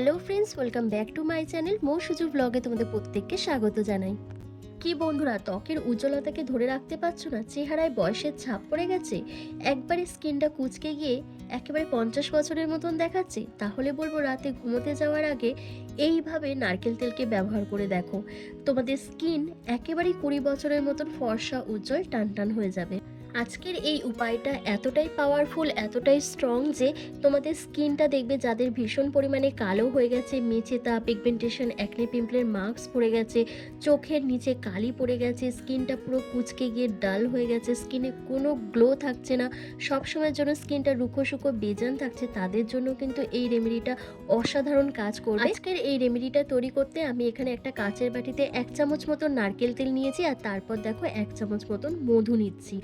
Hello friends, welcome back to my channel Mou Suju ব্লগে তোমাদের প্রত্যেককে স্বাগত জানাই। কি বন্ধুরা, ত্বকের উজ্জ্বলতাকে ধরে রাখতে পারছ না? চেহারায় বয়সের ছাপ পড়ে গেছে। একবারে স্কিনটা কুচকে গিয়ে একেবারে পঞ্চাশ বছরের মতন দেখাচ্ছে। তাহলে বলব রাতে ঘুমোতে যাওয়ার আগে এইভাবে নারকেল তেলকে ব্যবহার করে দেখো। তোমাদের স্কিন একেবারেই কুড়ি বছরের মতন ফর্সা, উজ্জ্বল টান টান হয়ে যাবে। আজকের এই উপায়টা এতটাই পাওয়ারফুল এতটাই স্ট্রং যে তোমাদের স্কিনটা দেখবে যাদের ভীষণ পরিমাণে কালো হয়ে গেছে মেচেতা পিগমেন্টেশন অ্যাকনে পিম্পলের মার্কস পড়ে গেছে, চোখের নিচে কালি পড়ে গেছে স্কিনটা পুরো কুচকে গিয়ে ডাল হয়ে গেছে স্কিনে কোনো গ্লো থাকছে না, সবসময়ের জন্য স্কিনটা রুখো শুকো বেজান থাকছে, তাদের জন্য কিন্তু এই রেমেডিটা অসাধারণ কাজ করবে। আজকের এই রেমেডিটা তৈরি করতে আমি এখানে একটা কাঁচের বাটিতে এক চামচ মতন নারকেল তেল নিয়েছি, আর তারপর দেখো এক চামচ মতন মধু নিচ্ছি।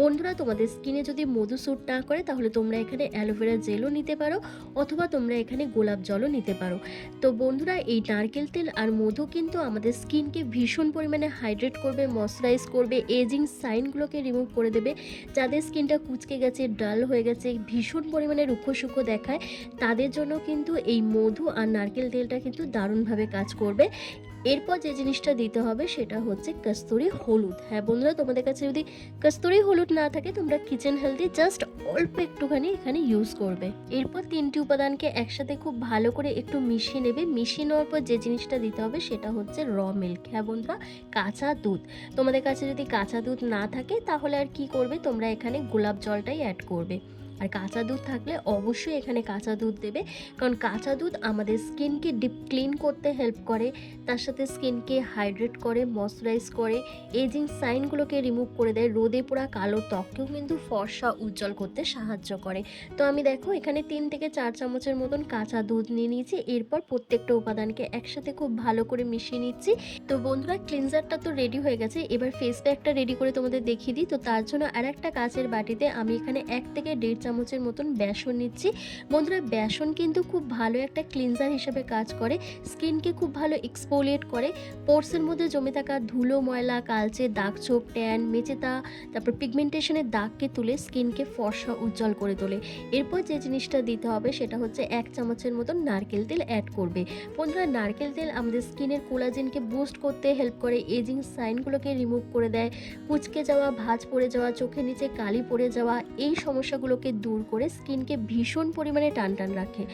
বন্ধুরা, তোমাদের স্কিনে যদি মধু স্যুট না করে, তাহলে তোমরা এখানে অ্যালোভেরা জেলও নিতে পারো, অথবা তোমরা এখানে গোলাপ জলও নিতে পারো। তো বন্ধুরা, এই নারকেল তেল আর মধু কিন্তু আমাদের স্কিনকে ভীষণ পরিমাণে হাইড্রেট করবে ময়শ্চারাইজ করবে এজিং সাইনগুলোকে রিমুভ করে দেবে। যাদের স্কিনটা কুচকে গেছে ডাল হয়ে গেছে, ভীষণ পরিমাণে রুক্ষ সুখো দেখায়, তাদের জন্য কিন্তু এই মধু আর নারকেল তেলটা কিন্তু দারুণভাবে কাজ করবে। এরপর যে জিনিসটা দিতে হবে সেটা হচ্ছে কস্তুরি হলুদ। হ্যাঁ বন্ধুরা, তোমাদের কাছে যদি কস্তুরি হলুদ না থাকে, তোমরা কিচেন হেলদি জাস্ট অল্প একটুখানি এখানে ইউজ করবে। এরপর তিনটি উপাদানকে একসাথে খুব ভালো করে একটু মিশিয়ে নেবে। মিশিয়ে নেওয়ার পর যে জিনিসটা দিতে হবে সেটা হচ্ছে র মিল্ক হ্যাঁ বন্ধুরা, কাঁচা দুধ। তোমাদের কাছে যদি কাঁচা দুধ না থাকে, তাহলে আর কি করবে? তোমরা এখানে গোলাপ জলটাই অ্যাড করবে। আর কাঁচা দুধ থাকলে অবশ্যই এখানে কাঁচা দুধ দেবে। কারণ কাঁচা দুধ আমাদের স্কিনকে ডিপ ক্লিন করতে হেল্প করে, তার সাথে স্কিনকে হাইড্রেট করে, ময়শ্চারাইজ করে, এজিং সাইনগুলোকে রিমুভ করে দেয়। রোদে পোড়া কালো ত্বককেও কিন্তু ফর্সা উজ্জ্বল করতে সাহায্য করে। তো আমি দেখো এখানে তিন থেকে চার চামচের মতন কাঁচা দুধ নিয়ে নিয়েছি। এরপর প্রত্যেকটা উপাদানকে একসাথে খুব ভালো করে মিশিয়ে নিচ্ছি। তো বন্ধুরা, ক্লিনজারটা তো রেডি হয়ে গেছে। এবার ফেস প্যাকটা রেডি করে তোমাদের দেখিয়ে দিই। তো তার জন্য আর একটা কাচের বাটিতে আমি এখানে এক থেকে দেড় চামচের মতন বেসন নিচ্ছি। বন্ধুরা, বেসন কিন্তু খুব ভালো একটা ক্লিনজার হিসেবে কাজ করে। স্কিনকে খুব ভালো এক্সপোলিয়েট করে। পোর্সের মধ্যে জমে থাকা ধুলো, ময়লা, কালচে, দাগ, ছোপ ট্যান মেচেতা, তারপর পিগমেন্টেশনের দাগকে তুলে স্কিনকে ফর্সা, উজ্জ্বল করে তোলে। এরপর যে জিনিসটা দিতে হবে সেটা হচ্ছে এক চামচের মতন নারকেল তেল অ্যাড করবে। বন্ধুরা, নারকেল তেল আমাদের স্কিনের কোলাজেনকে বুস্ট করতে হেল্প করে। এজিং সাইনগুলোকে রিমুভ করে দেয়। কুচকে যাওয়া, ভাঁজ পড়ে যাওয়া, চোখের নিচে কালি পড়ে যাওয়া, এই সমস্যাগুলোকে দূর করে স্কিনকে ভীষণ পরিমাণে টান টান রাখে।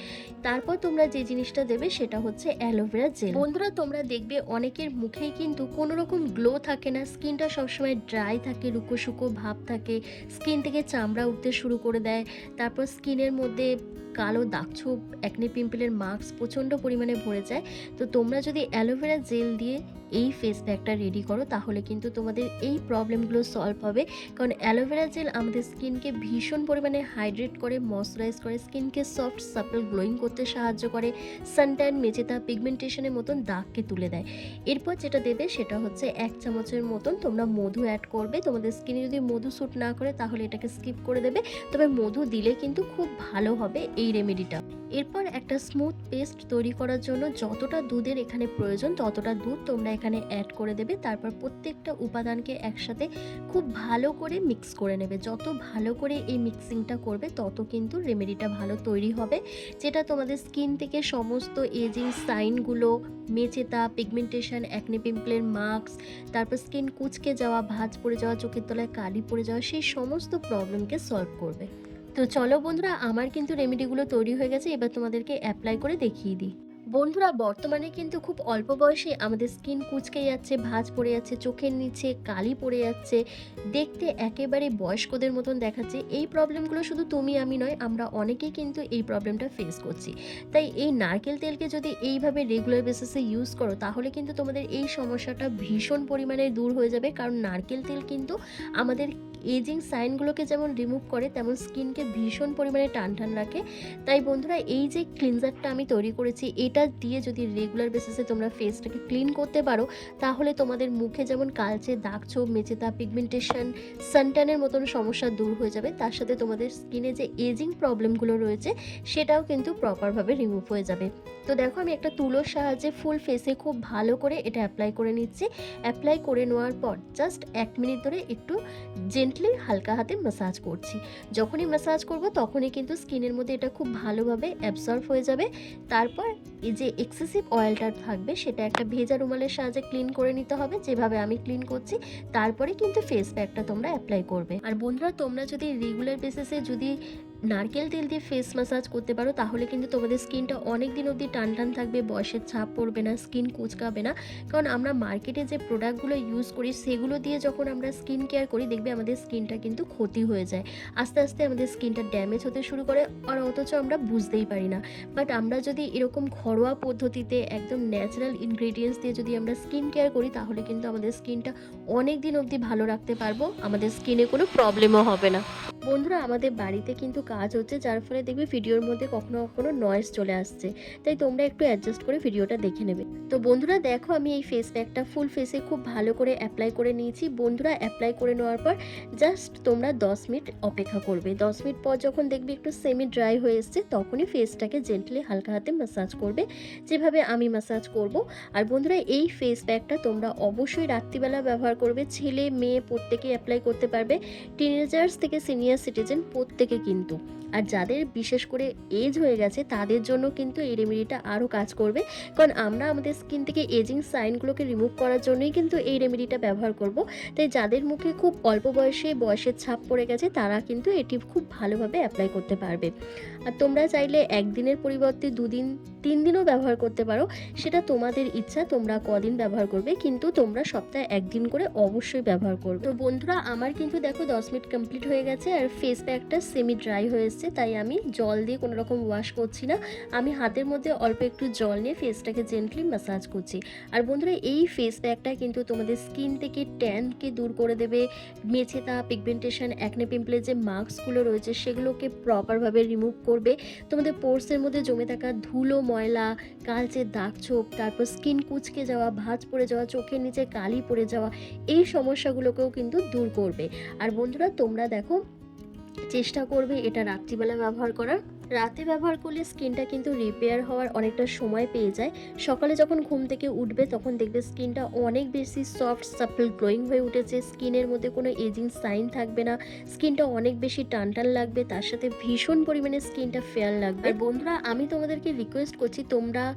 তারপর তোমরা যে জিনিসটা দেবে সেটা হচ্ছে অ্যালোভেরা জেল। বন্ধুরা, তোমরা দেখবে অনেকের মুখেই কিন্তু কোনো রকম গ্লো থাকে না, স্কিনটা সবসময় ড্রাই থাকে রুকো শুকো ভাব থাকে, স্কিন থেকে চামড়া উঠতে শুরু করে দেয়। তারপর স্কিনের মধ্যে কালো দাগছোপ অ্যাকনে পিম্পলের মার্কস প্রচণ্ড পরিমাণে ভরে যায়। তো তোমরা যদি অ্যালোভেরা জেল দিয়ে এই ফেস প্যাকটা রেডি করো, তাহলে কিন্তু তোমাদের এই প্রবলেমগুলো সলভ হবে। কারণ অ্যালোভেরা জেল আমাদের স্কিনকে ভীষণ পরিমাণে হাইড্রেট করে, ময়শ্চারাইজ করে, স্কিনকে সফট সাপল গ্লোয়িং করতে সাহায্য করে, সানট্যান মেচেতা পিগমেন্টেশনের মতন দাগকে তুলে দেয়। এরপর যেটা দেবে সেটা হচ্ছে এক চামচের মতন তোমরা মধু অ্যাড করবে। তোমাদের স্কিনে যদি মধু স্যুট না করে তাহলে এটাকে স্কিপ করে দেবে। তবে মধু দিলে কিন্তু খুব ভালো হবে এই রেমেডিটা এরপর একটা স্মুথ পেস্ট তৈরি করার জন্য যতটা দুধের এখানে প্রয়োজন ততটা দুধ তোমরা এখানে অ্যাড করে দেবে। তারপর প্রত্যেকটা উপাদানকে একসাথে খুব ভালো করে মিক্স করে নেবে। যত ভালো করে এই মিক্সিংটা করবে, তত কিন্তু রেমেডিটা ভালো তৈরি হবে। যেটা তোমাদের স্কিন থেকে সমস্ত এজিং সাইনগুলো মেচেতা পিগমেন্টেশন অ্যাকনে পিম্পলের মার্কস তারপর স্কিন কুচকে যাওয়া, ভাঁজ পড়ে যাওয়া, চোখের তলায় কালি পড়ে যাওয়া, সেই সমস্ত প্রবলেমকে সলভ করবে। তো চলো বন্ধুরা, আমার কিন্তু রেমেডিগুলো তৈরি হয়ে গেছে, এবার তোমাদেরকে অ্যাপ্লাই করে দেখিয়ে দিই। বন্ধুরা, বর্তমানে কিন্তু খুব অল্প বয়সে আমাদের স্কিন কুচকে যাচ্ছে, ভাঁজ পড়ে যাচ্ছে, চোখের নিচে কালি পড়ে যাচ্ছে। দেখতে একেবারে বয়স্কদের মতন দেখাচ্ছে। এই প্রবলেমগুলো শুধু তুমি, আমি নয়, আমরা অনেকেই কিন্তু এই প্রবলেমটা ফেস করছি। তাই এই নারকেল তেলকে যদি এইভাবে রেগুলার বেসিসে ইউজ করো, তাহলে কিন্তু তোমাদের এই সমস্যাটা ভীষণ পরিমাণে দূর হয়ে যাবে। কারণ নারকেল তেল কিন্তু আমাদের এজিং সাইনগুলোকে যেমন রিমুভ করে, তেমন স্কিনকে ভীষণ পরিমাণে টান টান রাখে। তাই বন্ধুরা, এই যে ক্লিনজারটা আমি তৈরি করেছি, এটা দিয়ে যদি রেগুলার বেসিসে তোমরা ফেসটাকে ক্লিন করতে পারো, তাহলে তোমাদের মুখে যেমন কালচে দাগ ছোপ, মেচেতা পিগমেন্টেশন সানট্যানের মতন সমস্যা দূর হয়ে যাবে, তার সাথে তোমাদের স্কিনে যে এজিং প্রবলেমগুলো রয়েছে, সেটাও কিন্তু প্রপারভাবে রিমুভ হয়ে যাবে। তো দেখো, আমি একটা তুলোর সাহায্যে ফুল ফেসে খুব ভালো করে এটা অ্যাপ্লাই করে নিচ্ছি। অ্যাপ্লাই করে নেওয়ার পর জাস্ট এক মিনিট ধরে একটু জেন্টলি হালকা হাতে ম্যাসাজ করছি। যখনই ম্যাসাজ করব তখনই কিন্তু স্কিনের মধ্যে এটা খুব ভালোভাবে অ্যাবসর্ব হয়ে যাবে। তারপর এই যে এক্সেসিভ অয়েলটা থাকবে সেটা একটা ভেজা রুমালের সাহায্যে ক্লিন করে নিতে হবে। যেভাবে আমি ক্লিন করছি, তারপরে কিন্তু ফেস প্যাকটা তোমরা অ্যাপ্লাই করবে। আর বন্ধুরা, তোমরা যদি রেগুলার বেসিসে যদি নারকেল তেল দিয়ে ফেস ম্যাসাজ করতে পারো, তাহলে কিন্তু তোমাদের স্কিনটা অনেক দিন অবধি টান টান থাকবে, বয়সের ছাপ পড়বে না স্কিন কুচকাবে না। কারণ আমরা মার্কেটে যে প্রোডাক্টগুলো ইউজ করি, সেগুলো দিয়ে যখন আমরা স্কিন কেয়ার করি, দেখবে আমাদের স্কিনটা কিন্তু ক্ষতি হয়ে যায়। আস্তে আস্তে আমাদের স্কিনটা ড্যামেজ হতে শুরু করে, আর অথচ আমরা বুঝতেই পারি না। বাট আমরা যদি এরকম ঘরোয়া পদ্ধতিতে একদম ন্যাচারাল ইনগ্রেডিয়েন্টস দিয়ে যদি আমরা স্কিন কেয়ার করি, তাহলে কিন্তু আমাদের স্কিনটা অনেক দিন অবধি ভালো রাখতে পারব, আমাদের স্কিনে কোনো প্রবলেমও হবে না। বন্ধুরা, আমাদের বাড়িতে কিন্তু কাজ হচ্ছে, যার ফলে দেখবে ভিডিওর মধ্যে কখনো কখনো নয়েজ চলে আসছে। তাই তোমরা একটু অ্যাডজাস্ট করে ভিডিওটা দেখে নেবে। তো বন্ধুরা, দেখো আমি এই ফেস প্যাকটা ফুল ফেসে খুব ভালো করে অ্যাপ্লাই করে নিয়েছি। বন্ধুরা অ্যাপ্লাই করে নেওয়ার পর জাস্ট তোমরা দশ মিনিট অপেক্ষা করবে। দশ মিনিট পর যখন দেখবে একটু সেমি ড্রাই হয়ে এসছে, তখনই ফেসটাকে জেন্টলি হালকা হাতে ম্যাসাজ করবে। যেভাবে আমি ম্যাসাজ করব। আর বন্ধুরা, এই ফেস প্যাকটা তোমরা অবশ্যই রাত্রিবেলা ব্যবহার করবে। ছেলে, মেয়ে প্রত্যেকে অ্যাপ্লাই করতে পারবে। টিনেজার্স থেকে সিনিয়র সিটিজেন প্রত্যেকে কিন্তু। আর যাদের বিশেষ করে এজ হয়ে গেছে, তাদের জন্য কিন্তু এই রেমেডিটা আরও কাজ করবে। কারণ আমরা আমাদের স্কিন থেকে এজিং সাইনগুলোকে রিমুভ করার জন্যই কিন্তু এই রেমেডিটা ব্যবহার করব। তাই যাদের মুখে খুব অল্প বয়সে বয়সের ছাপ পড়ে গেছে, তারা কিন্তু এটি খুব ভালোভাবে অ্যাপ্লাই করতে পারবে। আর তোমরা চাইলে একদিনের পরিবর্তে দুদিন তিন দিনও ব্যবহার করতে পারো। সেটা তোমাদের ইচ্ছা, তোমরা কদিন ব্যবহার করবে, কিন্তু তোমরা সপ্তাহে একদিন করে অবশ্যই ব্যবহার করবে। তো বন্ধুরা, আমার কিন্তু দেখো দশ মিনিট কমপ্লিট হয়ে গেছে আর ফেস প্যাকটা সেমি ড্রাই হয়ে এসছে তাই আমি জল দিয়ে কোনো রকম ওয়াশ করছি না। আমি হাতের মধ্যে অল্প একটু জল নিয়ে ফেসটাকে জেন্টলি ম্যাসাজ করছি। আর বন্ধুরা, এই ফেস প্যাকটা কিন্তু তোমাদের স্কিন থেকে ট্যানকে দূর করে দেবে। মেছেতা পিগমেন্টেশন অ্যাকনে পিম্পলের যে মার্কসগুলো রয়েছে, সেগুলোকে প্রপারভাবে রিমুভ করবে। তোমাদের পোর্সের মধ্যে জমে থাকা ধুলো, ময়লা, কালচে দাগ ছোপ, তারপর স্কিন কুচকে যাওয়া, ভাঁজ পড়ে যাওয়া, চোখের নিচে কালি পড়ে যাওয়া, এই সমস্যাগুলোকেও কিন্তু দূর করবে। আর বন্ধুরা, তোমরা দেখো চেষ্টা করবে এটা রাত্রিবেলা ব্যবহার করার। রাতে ব্যবহার করলে স্কিনটা কিন্তু রিপেয়ার হওয়ার অনেকটা সময় পেয়ে যায়। সকালে যখন ঘুম থেকে উঠবে তখন দেখবে স্কিনটা অনেক বেশি সফট সাপল গ্লোয়িং হয়ে উঠেছে। স্কিনের মধ্যে কোনো এজিং সাইন থাকবে না। স্কিনটা অনেক বেশি টান টান লাগবে। তার সাথে ভীষণ পরিমাণে স্কিনটা ফেয়ার লাগবে। আর বন্ধুরা, আমি তোমাদেরকে রিকোয়েস্ট করছি, তোমরা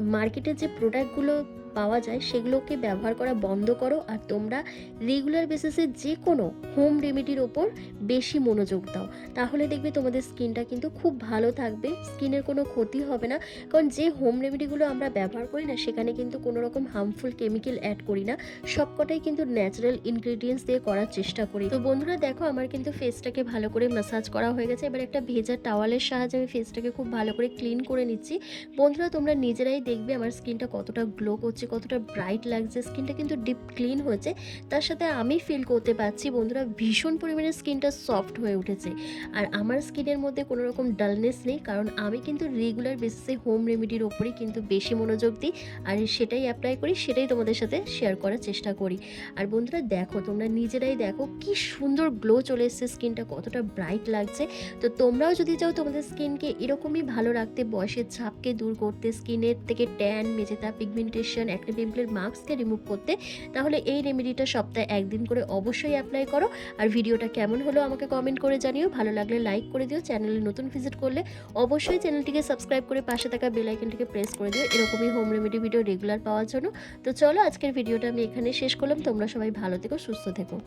মার্কেটে যে প্রোডাক্টগুলো পাওয়া যায়, সেগুলোকে ব্যবহার করা বন্ধ করো আর তোমরা রেগুলার বেসিসে যে কোনো হোম রেমেডির ওপর বেশি মনোযোগ দাও। তাহলে দেখবে তোমাদের স্কিনটা কিন্তু খুব ভালো থাকবে, স্কিনের কোনো ক্ষতি হবে না। কারণ যে হোম রেমেডিগুলো আমরা ব্যবহার করি না, সেখানে কিন্তু কোনো রকম হার্মফুল কেমিক্যাল অ্যাড করি না। সবকটাই কিন্তু ন্যাচারাল ইনগ্রিডিয়েন্টস দিয়ে করার চেষ্টা করি। তো বন্ধুরা দেখো, আমার কিন্তু ফেসটাকে ভালো করে ম্যাসাজ করা হয়ে গেছে। এবার একটা ভেজা টাওয়ালের সাহায্যে আমি ফেসটাকে খুব ভালো করে ক্লিন করে নিচ্ছি। বন্ধুরা, তোমরা নিজেরাই দেখবে আমার স্কিনটা কতটা গ্লো করছে। কতটা ব্রাইট লাগছে স্কিনটা কিন্তু ডিপ ক্লিন হয়েছে। তার সাথে আমি ফিল করতে পারছি বন্ধুরা ভীষণ পরিমাণে স্কিনটা সফট হয়ে উঠেছে। আর আমার স্কিনের মধ্যে কোনো রকম ডালনেস নেই, কারণ আমি কিন্তু রেগুলার বেসিসে হোম রেমেডির ওপরেই কিন্তু বেশি মনোযোগ দিই। আর সেটাই অ্যাপ্লাই করি, সেটাই তোমাদের সাথে শেয়ার করার চেষ্টা করি। আর বন্ধুরা দেখো, তোমরা নিজেরাই দেখো কি সুন্দর গ্লো চলে এসছে স্কিনটা কতটা ব্রাইট লাগছে। তো তোমরাও যদি চাও তোমাদের স্কিনকে এরকমই ভালো রাখতে, বয়সের ছাপকে দূর করতে স্কিনের থেকে ট্যান মেজেতা পিগমেন্টেশন একটা পিম্পলের মাস্ককে রিমুভ করতে, তাহলে এই রেমেডিটা সপ্তাহে একদিন করে অবশ্যই অ্যাপ্লাই করো। আর ভিডিওটা কেমন হলো আমাকে কমেন্ট করে জানিও। ভালো লাগলে লাইক করে দিও। চ্যানেলে নতুন ভিজিট করলে অবশ্যই চ্যানেলটিকে সাবস্ক্রাইব করে পাশে থাকা বেলাইকনটিকে প্রেস করে দিও। এরকমই হোম রেমেডি ভিডিও রেগুলার পাওয়ার জন্য। তো চলো, আজকের ভিডিওটা আমি এখানে শেষ করলাম। তোমরা সবাই ভালো থেকো, সুস্থ থেকো।